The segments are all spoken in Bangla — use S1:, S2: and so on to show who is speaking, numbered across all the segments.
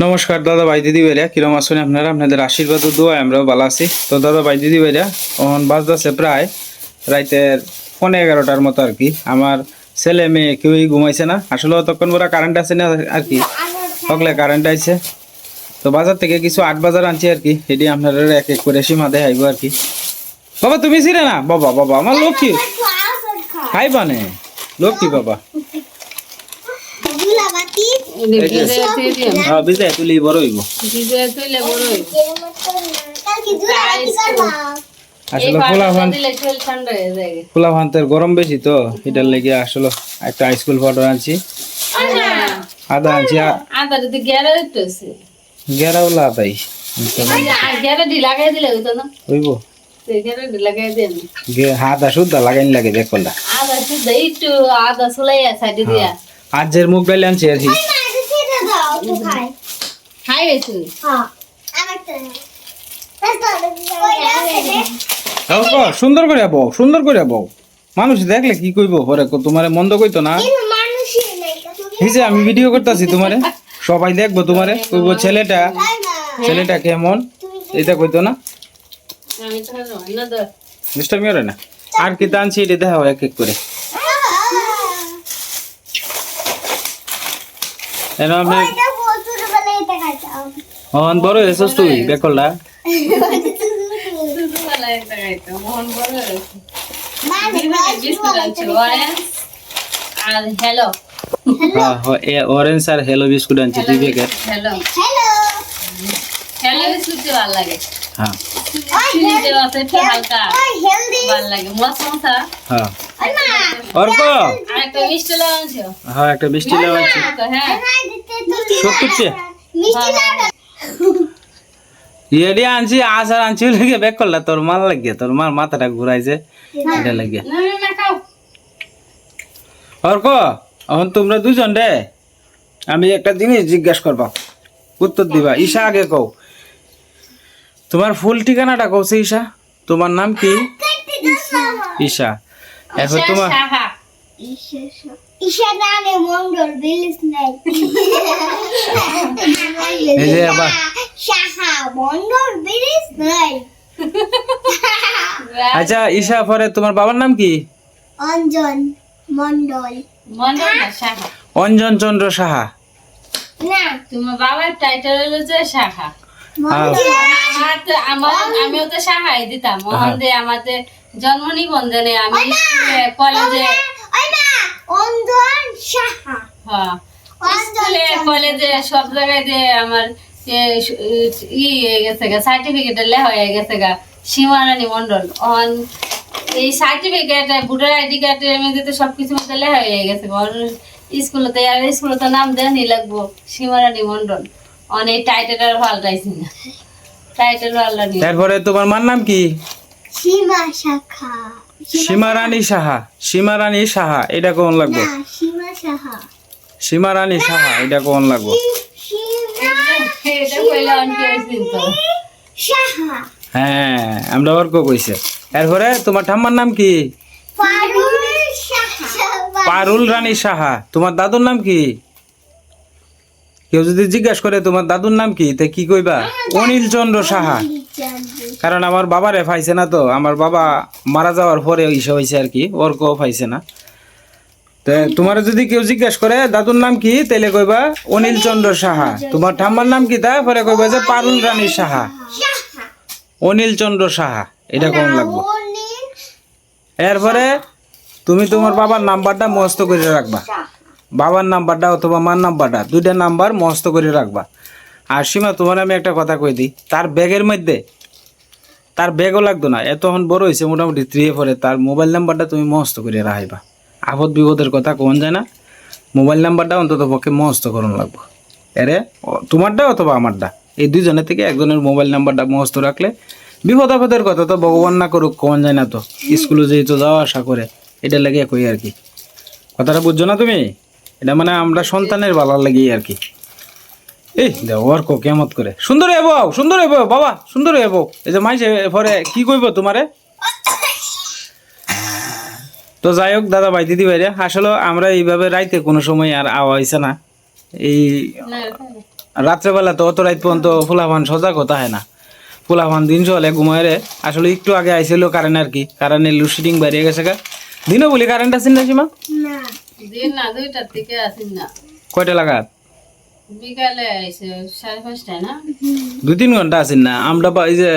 S1: নমস্কার, দাদা ভাই, দিদি ভাইরা। কিরম আছেন আপনারা? আপনাদের আশীর্বাদ দোয়া আমরাও ভালো আছি। তো দাদা ভাই, দিদি ভাইরা, এখন বাজতেছে প্রায় রাইতের পনেরো এগারোটার মতো আর কি। আমার ছেলে, মেয়ে কেউই ঘুমাইছে না। আসলে তখন ওরা কারেন্ট আছে না আর কি? সকলে কারেন্ট আইছে। তো বাজার থেকে কিছু আট বাজার আনছি আর কি। এটি আপনারা এক এক করে সীমা দেখাইব আর কি। বাবা, তুমি ছিলে না? বাবা বাবা, আমার লক্ষ্মী। খাইবা নে লক্ষ্মী বাবা। হ্যাঁ বিজয় তুলি বড় হইব আসলে খোলা ভান খোলা ভান্তের গরম বেশি তো এটার লেগে আসলে একটা স্কুল পাউডার আনছি। আদা আনছি আ-
S2: আদা যদি গ্যারা দিতেছে
S1: গেরাওলা আদাই।
S2: গ্যারা ডি লাগাই দিলে হইতো না।
S1: হইব
S2: গ্যারা ডি লাগাই দেন।
S1: গে- হাদা শুদ্ধা লাগাইন লাগে দেখলা
S2: আদা শুদ্ধ একটু আদা চুলাইয়া সাইডে দিয়া।
S1: আজ যে মুগ আনছি আর কি।
S2: খাই। গেছি
S1: তাও কর, সুন্দর করে বউ সুন্দর করে বউ। মানুষ দেখলে কি কইব ক- তোমারে মন্দ কইতো না। এই যে আমি ভিডিও করতেছি তোমারে সবাই দেখব তোমারে। কইব ছেলেটা ছেলেটা কেমন? এটা কইতো না?
S2: তো
S1: মিস্টার মিয়রে না। আর কি আনছি এটা দেখাও এক এক করে এর আপনি হন বড় হয়েছিস তুই দেখলা
S2: দুপুরবেলা একটা খাইতাম মন বড় হয়েছে বিস্কুট আনছে অরেঞ্জ আর হ্যালো
S1: হ্যাঁ অরেঞ্জ আর হেলো বিস্কুট আনছি দুই প্যাকেট
S2: হ্যালো হ্যালো বিস্কুট ভালো লাগে
S1: হ্যাঁ
S2: চিনি দেওয়া আছে একটু হালকা। ভালো লাগে মশ মশা
S1: হ্যাঁ। অর্ক
S2: আর একটা মিষ্টি আনছো?
S1: হ্যাঁ একটা মিষ্টি লেবু আনছি।
S2: হ্যাঁ।
S1: সত্তর ইয়েডি আনছি। আসার আনছি। লেগে ব্যাক করলা। তোর মাল লাগিয়ে তোর মার মাথাটা ঘুরাইছে এটা লাগিয়ে
S2: না না না খাও।
S1: অর্ক এখন তোমরা দুজন রে আমি একটা জিনিস জিজ্ঞাসা করবা। উত্তর দিবা। ঈশা আগে কও। তোমার ফুল ঠিকানাটা কৌছে ঈশা? তোমার নাম কি? ঈশা। এখন তোমার এই যে আবার আচ্ছা ঈশা পরে তোমার বাবার নাম কি?
S3: অঞ্জন মন্ডল
S2: মনে না সাহা।
S1: অঞ্জন চন্দ্র সাহা।
S3: না।
S2: তোমার বাবার টাইটেল হলো যে সাহা।
S1: হ্যাঁ।
S2: আমার তো আমার আমিও তো সাহাই দিতাম। মোহন দে আমাদের জন্ম নিবন্ধনে আমি কলেজে
S3: ওই না অঞ্জন শাখা
S2: হ্যাঁ। স্কুলে কলেজে সব জায়গায় যে আমার ই হয়ে গেছে গা সার্টিফিকেট লেখা হয়ে গেছে গা সীমারানী মন্ডল অন এই সার্টিফিকেট ভোটার আইডি কার্ডের মধ্যে সবকিছু মধ্যে লেখা হয়ে গেছে আর স্কুলে তো নাম দেয়নি লাগবো সীমারানী মন্ডল অনেক টাইটেল আর পাল্টাইছি না। টাইটেল পাল্টানি
S1: তারপরে তোমার মার নাম কি?
S3: সীমা শাখা।
S1: সীমারানী সাহা। সীমারানী সাহা এটা কোন লাগবে?
S3: সীমা শাখা
S1: সীমারানী সাহা এটা কোন লাগবে?
S3: সীমা
S1: হ্যাঁ আমরা অর্ক কইছে। এরপরে তোমার ঠাম্মার নাম কি?
S3: পারুল
S1: রানী সাহা। তোমার দাদুর নাম কি? কেউ যদি জিজ্ঞাসা করে তোমার দাদুর নাম কি? তে কি কইবা? অনিল চন্দ্র সাহা। কারণ আমার বাবারে পাইছে না তো। আমার বাবা মারা যাওয়ার পরে ইসে হয়েছে আর কি। অর্ক পাইছে না। তে তোমার যদি কেউ জিজ্ঞাসা করে দাদুর নাম কি? তাইলে কইবা অনিল চন্দ্র সাহা তোমার ঠাম্মার নাম কি তা? পরে কইবা যে পারুল রানী সাহা। অনিল চন্দ্র সাহা। এটা কোন লাগবে? এরপরে তুমি তোমার বাবার নাম্বারটা মস্ত করে রাখবা। বাবার নাম্বারটা অথবা মার নাম্বারটা দুইটা নাম্বার মস্ত করে রাখবা। আর সীমা, তোমার আমি একটা কথা কই দিই, তার ব্যাগের মধ্যে, তার ব্যাগও লাগতো না। এতক্ষণ বড় হয়েছে মোটামুটি থ্রি ফোরে তার মোবাইল নাম্বারটা তুমি মস্ত করে রাখবা আপদ বিপদের কথা কোন যায় না মোবাইল নাম্বারটা অন্তত পক্ষে মস্ত করুন লাগবো এরে তোমারটা অথবা আমারটা? এই দুজনের থেকে একজনের মোবাইল নাম্বারটা মস্ত রাখলে বিপদ আপদের কথা তো ভগবান না করুক, কোন যায় না তো। স্কুলে যেহেতু যাওয়া আসা করে এটা লাগে কই আর কি? কথাটা বুঝছ না তুমি? এটা মানে আমরা সন্তানের বালার লাগি আর কি। এই দেখো আর কো কেমত করে। সুন্দর এবো সুন্দর এবো বাবা, সুন্দর এবো এই যে মাইসে পরে কি কইব তোমারে? তো যাই হোক, দাদা ভাই, দিদি ভাইরে, আসলে আমরা এইভাবে রাইতে কোনো সময় আর আওয়া হয়েছে না। এই রাত্রেবেলা তো অত রাত পর্যন্ত ফুলাফান সজাগ হতে হয় না। ফুলাফান দিন চলে ঘুমায় রে। আসলে একটু আগে আইছিল কারেন্ট আর কি। কারেন্টের লোডশেডিং বাইরে গেছে গা। দিনও বলি কারেন্ট আসেন না সীমা?
S2: দিন না দুইটার দিকে আসেন না।
S1: কয়টা লাগাত?
S2: বিকালে আইসে সাড়ে পাঁচটায় না?
S1: দুই তিন ঘণ্টা আসেন না। আমরা এই যে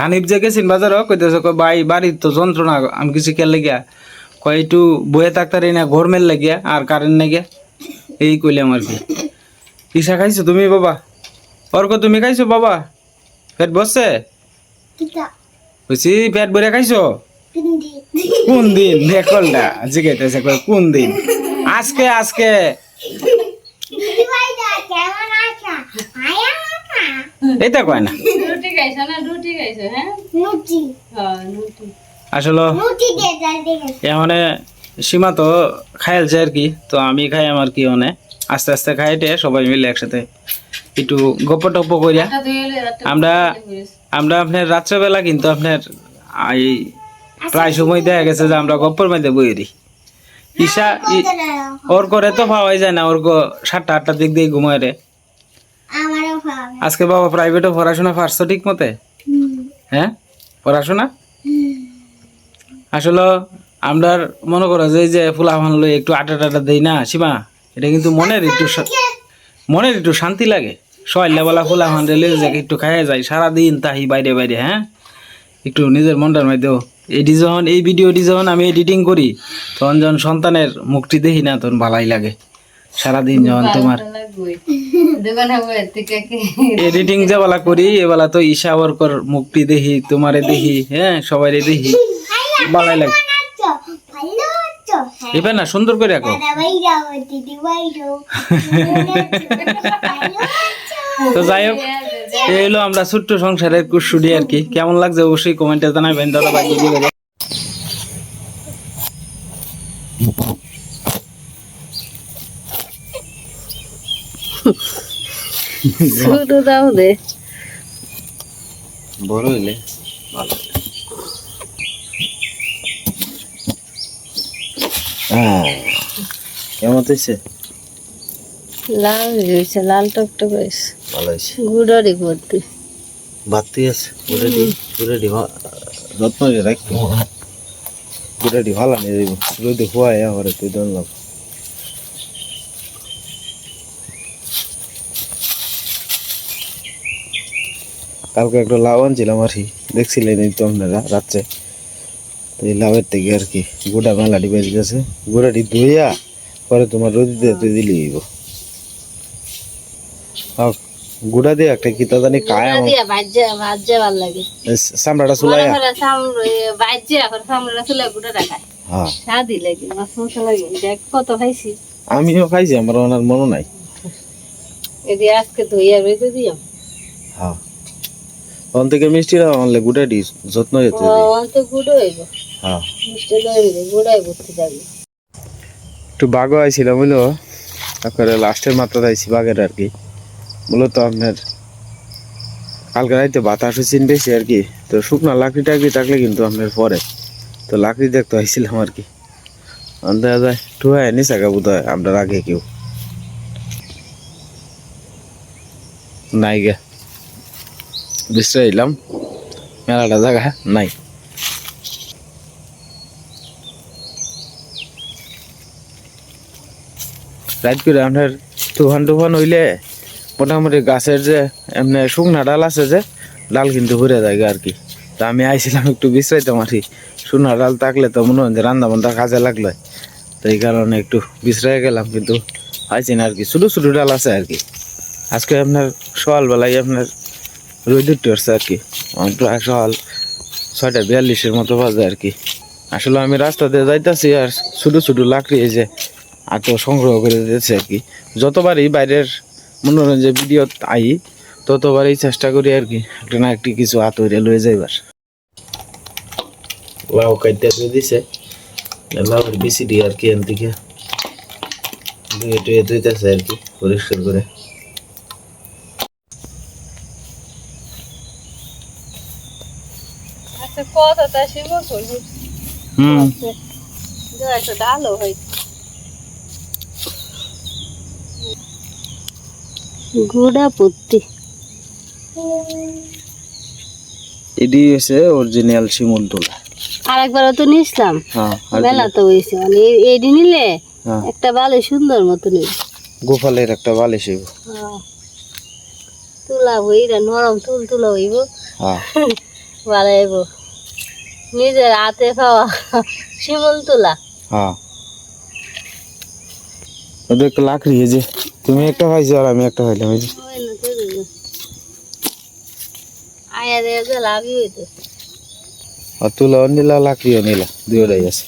S1: হানিফ যে গেছেন বাজারও কইতেছে কয় ভাই বাড়ির তো যন্ত্রণা আমি কিছু খেয়াল লাগিয়া কয় একটু বয়ে থাকতারি না ঘরমেল লাগিয়া আর কারেন্ট লাগিয়া এই কইলাম আর কি। ইসা খাইছো তুমি বাবা? অর্ক তুমি খাইছো বাবা? পেট বসছে
S3: কিতা
S1: বলছি পেট ভরে খাইছো? কোন দিন? দেখলটা জিজ্ঞাসা কয় কোন দিন? আজকে আজকে।
S3: দিদি ভাইটা কেমন আছো আয়া মামা
S1: এটা কয় না।
S2: রুটি খাইছো না? রুটি খাইছো হ্যাঁ? হ্যাঁ রুটি।
S1: আসলে এমনে সীমা তো খাইলছে আর কি তো আমি খাই আমার কি মানে আস্তে আস্তে খাইটে সবাই মিলে একসাথে একটু গপ্প টপ্প করিয়া
S2: একটা
S1: আমরা- আমরা আপনার রাত্রেবেলা কিন্তু আপনার এই প্রায় সময় দেখা গেছে যে আমরা গপ্পর মধ্যে বই দিই। ঈশা ওর করে তো পাওয়াই যায় না ওর সাতটা আটটার দিক দিয়ে ঘুমায় রে। আজকে বাবা প্রাইভেটও পড়াশোনা পারছ ঠিক মতে? হ্যাঁ? পড়াশোনা? আসলে আমরা মনে করো যে এই যে ফুলা ভাঙলো একটু আটা টাটা দেই না সীমা? এটা কিন্তু মনের একটু মনের একটু শান্তি লাগে। সকালবেলা ফুলা ভান রেলে একটু খাইয়া যায় সারাদিন তাহি বাইরে বাইরে হ্যাঁ? একটু নিজের মনটার মধ্যেও এটি যখন এই ভিডিওটি যখন আমি এডিটিং করি। তখন যখন সন্তানের মুখটি দেখি না তখন ভালাই লাগে। সারাদিন যখন তোমার এডিটিং যে বেলা করি এবেলা তো ঈশা ওরকর মুখটি দেখি তোমারে দেখি হ্যাঁ সবাই দেখি। ভালাই লাগে।
S3: হ্যাঁ
S1: এবার না সুন্দর করে রাখো তো যাই হোক। এই হলো আমরা ছোট্ট সংসারের কুশুডি আর কি। কেমন লাগছে অবশ্যই কমেন্টে জানাবেন দাদা ভাই
S2: শুধু দাও দে।
S1: বড় হইলে ভালো। কেমন হয়েছে
S2: লাল হয়েছে লাল টকটক হয়েছে
S1: ভালো হয়েছে
S2: গুড়ারি ভর্তি
S1: বাতি আছে গুড়াডি গুড়াডি যত্ন করে রাখব গুড়াডি ভালো নিয়ে যাইব রোদে হওয়াই হরে তুই দন কালকে একটা লাউ আনছিলাম আর কি দেখছিলেন এই তো আপনারা রাত্রে। তো এই লাউয়ের থেকে আর কি গোটা মেলাটি বেরিয়ে গেছে। গোটাটি ধুইয়া পরে তোমার রোদিতে তুই দিলি হইব। গুড়া দিয়ে একটা কি তা জানি কায় আমার
S2: দিয়া ভাজ্যা ভাজ্যা ভালো লাগে। সামনে ভাজ্যা এখন সামনে গুড়া রাখায়
S1: হ্যাঁ।
S2: লাগে মাছ মশলা দেখ কত খাইছি।
S1: আমিও খাইছি আমার ওনার মনে নাই।
S2: এদি আজকে ধুইয়া দিও
S1: হ্যাঁ। থেকে মিষ্টিরা আনলে গুটাটি যত্ন যেতে
S2: অন্ত গুঁড়ো হইব।
S1: হ্যাঁ।
S2: মিষ্টি লইবে গুঁড়াই ভর্তি যাবে।
S1: একটু বাঘও আইছিলাম বুঝলো? তারপরে লাস্টের মাত্রা আইছি বাঘের আর কি। মূলত আপনার কালকে রাইতে বাতাস হচ্ছেন বেশি আর কি। তো শুকনো লাকড়ি টাকড়ি থাকলে কিন্তু আপনার পরে। তো লাকড়ি দেখতে আইছিলাম আর কি। দেখা যায় এনে থাকা বোধ হয় আমরা আগে কেউ। নাই গে। বিশ্রাম এলাম মেলাটা জায়গা নাই। রাত করে আপনার তুফান টুফান হইলে মোটামুটি গাছের যে এমনি শুকনা ডাল আছে যে, ডাল কিন্তু ঘুরে যায় আর কি। তা আমি আইছিলাম একটু বিশ্রাইতাম আর কি শুকনা ডাল থাকলে তো মনে হয় যে রান্না কাজে লাগল। তো এই কারণে একটু বিশ্রাই গেলাম, কিন্তু আইছি না আর কি। ছোটো ছোটো ডাল আছে আর কি। আজকে আপনার সকালবেলায় আপনার রোদ উঠতে আর কি। প্রায় সকাল ছয়টা বিয়াল্লিশের মতো বাজে আর কি। আসলে আমি রাস্তা দিয়ে যাইতাছি আর ছোটো ছোটো লাকড়ি এই যে আত সংগ্রহ করে দিয়েছে আর কি। যতবারই বাইরের মনোরঞ্জন ভিডিও আই ততবারই চেষ্টা করি আর কি একটা না একটি কিছু হাত হইরে লয়ে যাইবার। লাউ কাইতে দিছে লাউয়ের বেশি দিয়ে আর কি এন থেকে ধুয়ে টুয়ে ধুইতেছে আর কি পরিষ্কার করে।
S2: আচ্ছা
S1: হুম
S2: একটা ডালও হয় গুড়া পুত্তি
S1: এটি হচ্ছে অরিজিনাল শিমুল তুলা।
S2: আরেকবার তো নিছিলাম
S1: হ্যাঁ
S2: মেলা তো হয়েছে। মানে এইটি নিলে
S1: হ্যাঁ।
S2: একটা ভালো সুন্দর মতো নিল
S1: গোপালের একটা বালিশ হইব।
S2: তুলা হইরা নরম তুল তুলা হইব।
S1: হ্যাঁ।
S2: হইব নিজের হাতে খাওয়া শিমুল তুলা।
S1: হ্যাঁ। ওদের লাকড়ি এই যে তুমি একটা খাইছো আর আমি একটা খাইলাম এই যে। আর তুলাও নিলা লাকড়িও নিলা দুইটাই আছে।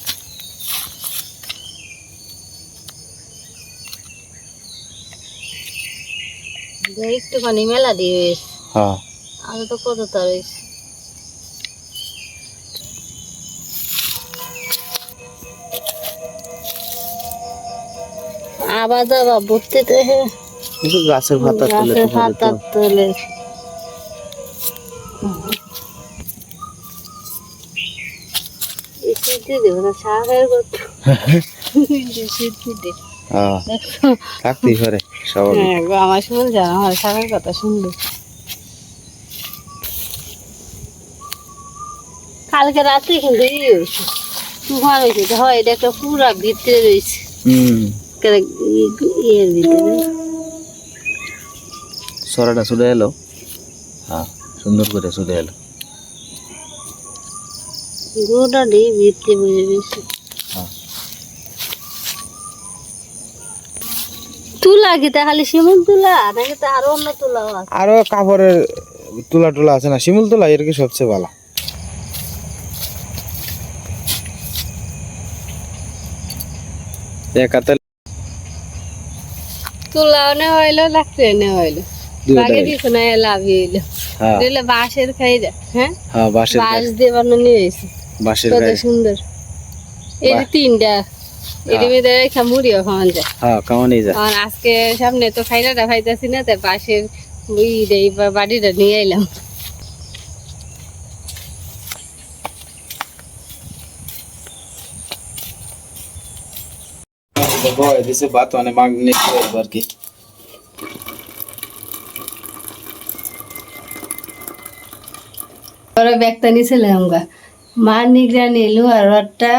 S2: একটুখানি মেলা দিয়ে
S1: হ্যাঁ।
S2: আর তো কত তার হয়েছে আবার যাবা ভর্তি তো
S1: গাছের পাতা তুলে
S2: গাছের পাতা তোলে। দেবো
S1: থাকতেই পারে স্বাভাবিক।
S2: হ্যাঁ আমার শাকের কথা শুনবে কালকে রাতে কিন্তু তুফান হয়েছে হয় এটা একটা পুরা ভিতরে রয়েছে।
S1: হুম।
S2: ইয়ের ভিতরে
S1: সরাটা এলো। হ্যাঁ সুন্দর করে এলো।
S2: গোটা দিয়ে ভিতরে বুঝে বেশি
S1: হ্যাঁ।
S2: তুলা কি শিমুল তুলা নাকি তা আরও অন্য তুলাও আছে?
S1: আরও কাপড়ের তুলা টুলা আছে না শিমুল তুলা এর কি সবচেয়ে ভালো?
S2: তুলাও নেওয়া হইল লাগতে নেওয়া হইল।
S1: দুইটাই
S2: দিছো না লাভ হইল।
S1: হ্যাঁ।
S2: দিলে বাঁশের খাই যা হ্যাঁ?
S1: হ্যাঁ বাঁশের
S2: বাঁশ দিয়ে বানানো হয়েছে
S1: বাঁশের
S2: কত সুন্দর। এই তিনটা। এর মধ্যে রেখা মুড়িও খাওয়ান যায়।
S1: হ্যাঁ খাওয়ানি যায়।
S2: আর আজকে সামনে তো খাইলাটা খাইতেছি না তাই পাশের এই বাড়িটা নিয়ে এলাম
S1: ভয় দিছে বাত মানে মাগনেট আর কি
S2: ওরা ব্যাগটা নিয়েছিলাম গা মা নিগরানি লোহার রডটা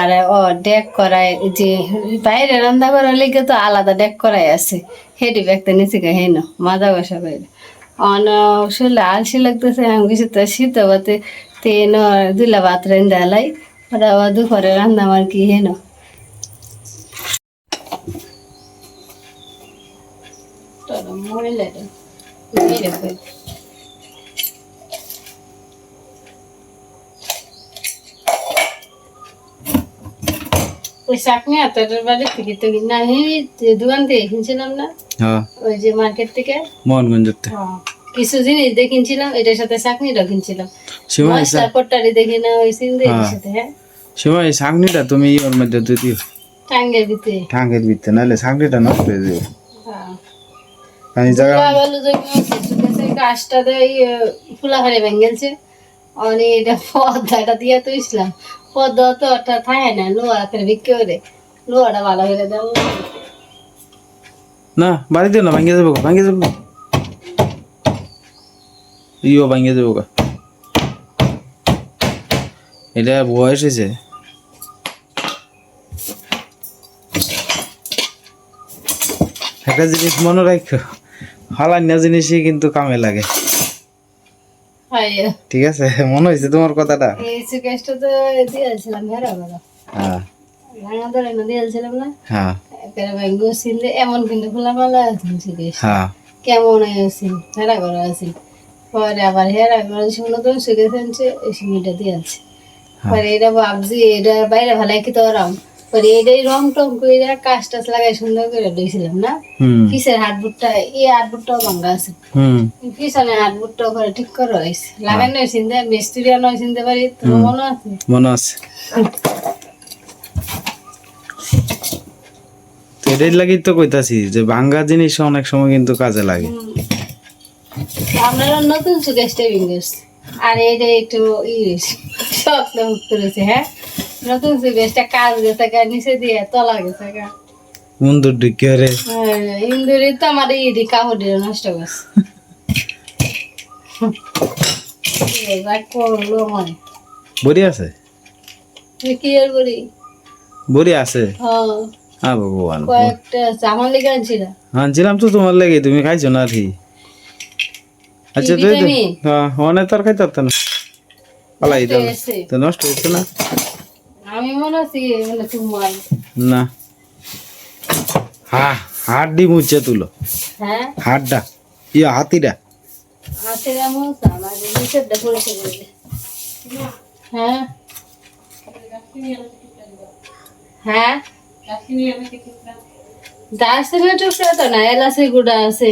S2: আর ও ডেক করায় যে, বাইরে রান্না করার লেগে তো আলাদা ডেক করাই আছে। হেঁটে ব্যাগটা নিচে গা হেন মাজা বসা বাইরে। অন শুলে আলসি লাগতেছে, আমি কিছু তো শীত বাতে তেন দুলা ভাত রান্দা লাই। ওরা দুপুরে রান্না আমার কি হেন মহিলাটা মেরে ফেল ওই চাকনি আতাটার বাড়ি থেকে তো না যে দোকান থেকে কিনছিলাম না
S1: হ্যাঁ।
S2: ওই যে মার্কেট থেকে।
S1: মোহনগঞ্জতে
S2: কিছু জিনিস দিয়ে কিনছিলাম এটার সাথে চাকনিটাও কিনছিলাম। পট্টারি দেখি না ওই সিন্দে এটার সাথে হ্যাঁ।
S1: সীমা এই শাকনিটা তুমি ওর মধ্যে দিয়ে দিও।
S2: টাঙ্গের ভিতরে।
S1: ঠাঙ্গের ভিতরে নাহলে শাকনিটা নষ্ট হয়ে যাবে।
S2: হ্যাঁ
S1: জায়গা
S2: ফুলা ভেঙেছে। এটা পদ্মাটা দিয়ে তো ইসলাম। পদ্মা তো ওটা থাকে না লোহা করে বিক্রি করে। লোহাটা ভালো করে দাম
S1: না বাড়ি দিও না ভাঙিয়ে যাব ভাঙিয়ে যাব ইও ভাঙিয়ে যাব এটা বয়স হয়েছে। একটা জিনিস মনে রাখো হালান্না জিনিসই কিন্তু কামে লাগে।
S2: হয়।
S1: ঠিক আছে? মনে হয়েছে তোমার কথাটা? হ্যাঁ। হ্যাঁ।
S2: এমন কিন্তু খোলা মালা আছে
S1: হ্যাঁ।
S2: কেমন আছিল হেরা করা আছিল পরে আবার হেরা করা শুনো তো সুকেশ আনছে এই সিমিটা দিয়েছে। পরে এটা ভাবছি এটা বাইরে ভালো কি তো ওরম পরে এটাই রং টং করে কাজ লাগাই সুন্দর করে দিয়েছিলাম না?
S1: হুম।
S2: কিসের হাত বুটটা এই হাত বুটটাও ভাঙ্গা আছে। হাত বুটটাও করে ঠিক করা হয়েছে লাগানো হয়েছে মিস্ত্রি আনা হয়েছে পারি তোমার মনে আছে?
S1: মনে আছে। এটাই লাগি তো কইতাছি যে ভাঙ্গা জিনিস অনেক সময় কিন্তু কাজে লাগে।
S2: আপনারা নতুন সুকেশ টেবিং আর এটা একটু ই মুক্ত রয়েছে হ্যাঁ? নতুন সুকেশটা কাজ গেছে গা নিচে দিয়ে তলা গেছে গা।
S1: বন্ধুর ঢুকে রে।
S2: হ্যাঁ, ইন্দুরি তো আমার ইডি কাপড় নষ্ট করছে। এবার
S1: বড়ি আছে?
S2: কি
S1: বড়ি?
S2: হ্যাঁ।
S1: হ্যাঁ ভগবান।
S2: কয়েকটা আমার লেগে আনছিলাম
S1: আনছিলাম তো তোমার লেগে তুমি খাইছো না আর কি? আচ্ছা তুই? হ্যাঁ অনেক তোর খাইতে পারত না। পালাই তো নষ্ট হয়েছে না?
S2: আমি মনে আছি মানে তোমার
S1: না। হা হাড্ডি মুছে তুলো।
S2: হ্যাঁ?
S1: হাড্ডা। ইয়া হাতিটা।
S2: আছে এমন আমার নিচেরটা পরিষ্কার করে দে। হ্যাঁ? হ্যাঁ? দার্সিনের টুকরা তো না এলাচি গুঁড়া আছে।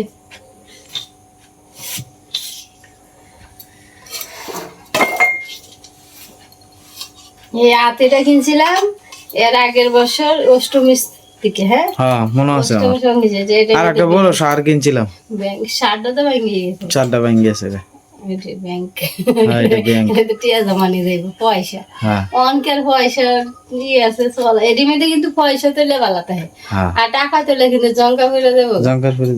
S2: এই আতিটা কিনছিলাম এর আগের বছর অষ্টমীর দিকে হ্যাঁ?
S1: হ্যাঁ মনে আছে আর একটা বড় সার কিনছিলাম।
S2: ব্যাংক সারটা তো ভেঙে গেছে।
S1: চারটা ভেঙে গেছে রে। হ্যাঁ
S2: পয়সা।
S1: হ্যাঁ।
S2: অনকের পয়সা ইয়ে আছে চলা। এডিমেটে কিন্তু পয়সা তুলে বালাতে হয়। আর টাকা তুলে কিন্তু জঙ্কা দেবো।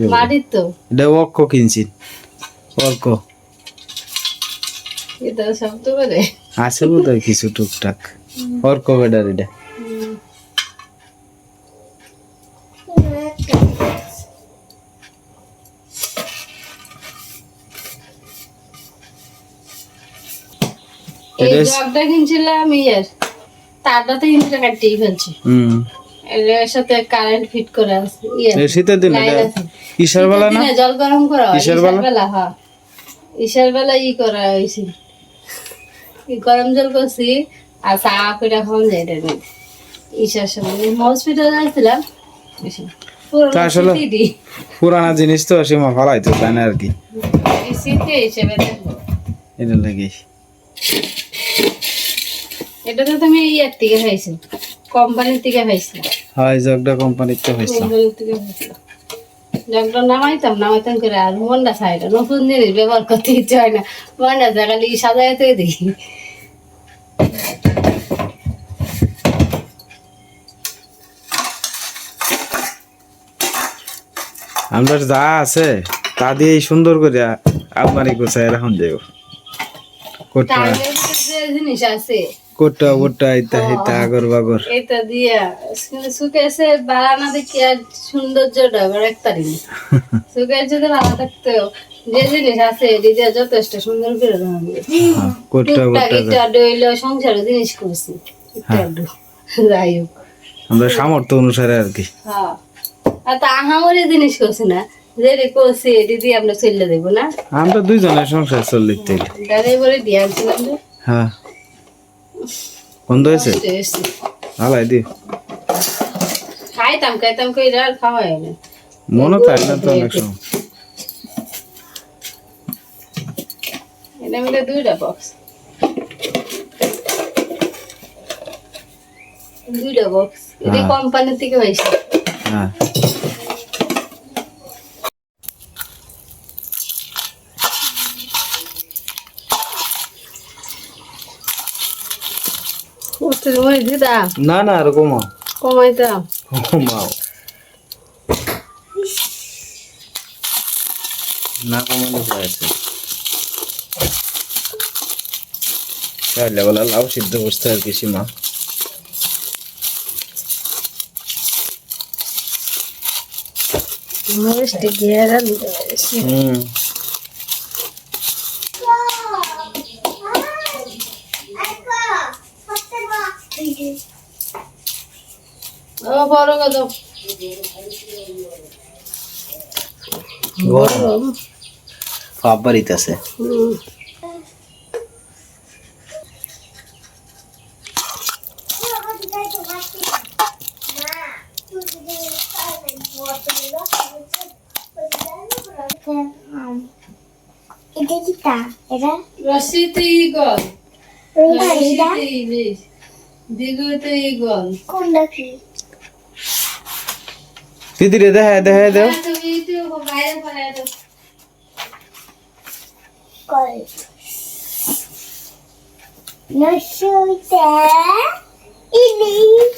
S2: মাটির তো।
S1: এটা কিনছি। অর্ক
S2: এটা সব তো
S1: আছে কিছু টুকটাক। এটা।
S2: এই জগটা কিনছিলাম ইয়ের। তারটা তো কিন্তু কাটিয়ে ফেলছি।
S1: হুম।
S2: এর সাথে কারেন্ট ফিট করা আছে
S1: শীতের দিন বেলা না?
S2: জল গরম করা ইশার
S1: বেলা?
S2: হ্যাঁ। ইশার বেলা ই করা হয়েছে। ই গরম জল করছি আর চা করে খাওয়া যায় এটা নিয়ে ঈশার সময় হসপিটালে আসছিলাম
S1: তা আসলে- পুরানা জিনিস তো সীমা তাই না আর কি? এটা লাগে।
S2: এটা তো তুমি ইয়ের থেকে খাইছো কোম্পানির থেকে খাইছো।
S1: হয় হয়েছিল
S2: কোম্পানির থেকে খাইছো। জগটা নামাইতাম নামাইতাম করে আর মনটা চাই নতুন জিনিস ব্যবহার করতে ইচ্ছে হয় না। মনটা জায়গালি সাজাইতে দেখি
S1: আমরা যা আছে তা দিয়ে সুন্দর করে আলমারি গোছায় এখন যাই কোটা
S2: যে জিনিস আছে।
S1: কোটা ওটা ইতা হিতা আগর বাগর
S2: এটা দিয়া সুকেছে বাড়ানা দেখি আর সৌন্দর্যটা যদি ভালো যে জিনিস আছে এটি যথেষ্ট সুন্দর করে
S1: হ্যাঁ, কোটা ওটা
S2: একটা ডইল সংসারে জিনিস করছি। আধটু। যাই হোক।
S1: আমরা সামর্থ্য অনুসারে আর কি।
S2: হ্যাঁ। আর তা আহামরি জিনিস করছি না। যেটি করছি এটি দিয়ে আমরা চলে দেবো না।
S1: আমরা দুইজনের সংসার চলিতে
S2: দাঁড়িয়ে বলে দিয়ে আনছিলাম
S1: হ্যাঁ। বন্ধ হয়েছে?
S2: কষ্ট
S1: দি।
S2: খাইতাম খাইতাম কইরা আর খাওয়া হয় না।
S1: মনে থাকে না তো অনেক সময়।
S2: এটা মিলে দুইটা বক্স দুইটা বক্স এটা। কোম্পানি থেকে হয়েছে।
S1: হ্যাঁ
S2: উঠতে মরে দিতাম
S1: না না আর কমাও
S2: কমাইতাম
S1: কমাও না কমালে আছে তাহলে বলা লাউ সিদ্ধ করতে আর কি সীমা
S2: মরিচটি ঘেরা
S1: হুম
S2: বড় কত
S1: গরম বাড়িতে আছে
S2: হুম।
S3: এটা কি তা
S2: রশিতে ইগল ইলিশ। দিগুতে ইগল
S3: কোনটা কি?
S1: দিদি রে দেখা দেখা দেও।
S3: ইলিশ।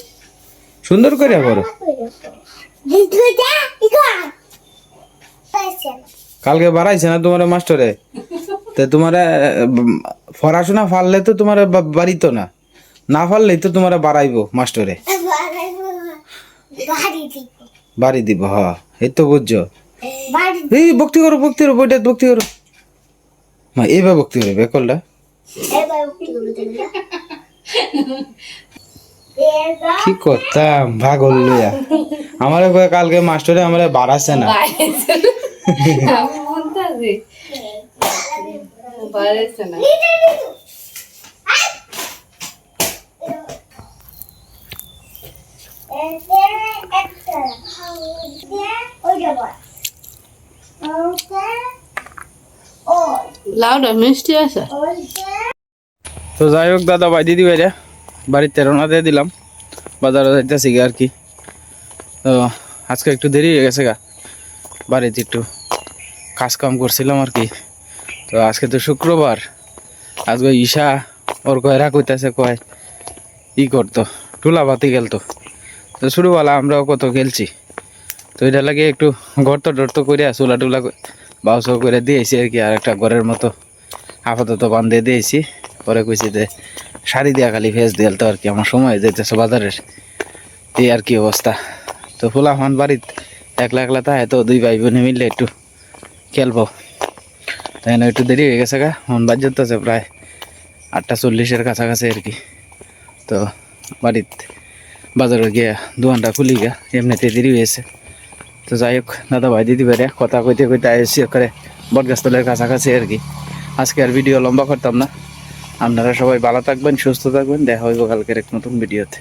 S1: সুন্দর করে করো কালকে বাড়াইছে না তোমার মাস্টারে? তো তোমার, পড়াশোনা ফাললে তো তোমার বাড়িতো না। না ফাললেই তো তোমার বাড়াইবো মাস্টারে।
S3: বাড়ি দিব,
S1: হ, এই তো বুঝছ। এই ভক্তি করো ভক্তি করো, বইটা ভক্তি করো। মা, এইবার ভক্তি করো বেকলটা
S3: এবার এবার
S1: কি করতাম ভাগল লইয়া। আমার কালকে মাস্টারে আমার বাড়াচ্ছে না।
S2: আমি বলতেছি বাড়াইছে না
S3: একটা ওই যাব ওকে ও
S2: লাউডা মিষ্টি আছে
S3: ওকে
S1: তো যাই হোক দাদা বাই দিদি বাইরে বাড়িতে রওনা দিয়ে দিলাম বাজারে যাইতেছি গা আর কি তো আজকে একটু দেরি হয়ে গেছে গা বাড়িতে একটু কাজ কাম করছিলাম আর কি তো আজকে তো শুক্রবার। আজকে ঈশা ওর কয়রা কইতাছে, কয়, ই করতো টুলা বাতি গেলতো তো শুরুবেলা আমরাও কত খেলছি। তো এটা লাগে একটু ঘর তো গর্ত টর্ত করে চুলা টুলা বাউস করে দিয়েছি আর কি, আর একটা ঘরের মতো আপাতত বান্ধে দিয়েছি। পরে কইছি যে শাড়ি দিয়া খালি ফেস দিয়াল তো আর কি, আমার সময় যেতেছে বাজারের। এই আর কি অবস্থা। তো ফুলা হন বাড়িত একলা একলা তাই তো দুই ভাই বোনে মিললে একটু খেলব। তাই না, একটু দেরি হয়ে গেছে গা। মন বাজ যেতেছে প্রায় আটটা চল্লিশের কাছাকাছি আর কি। তো বাড়িত বাজারে গিয়ে দোকানটা খুলি গা, এমনিতে দেরি হয়েছে তো যাই হোক, দাদা ভাই দিদি ভাইরে কথা কইতে কইতে আসছি করে বটগাছতলের কাছাকাছি আর কি। আজকে আর ভিডিও লম্বা করতাম না। আপনারা সবাই ভালো থাকবেন, সুস্থ থাকবেন। দেখা হইব কালকের এক নতুন ভিডিওতে।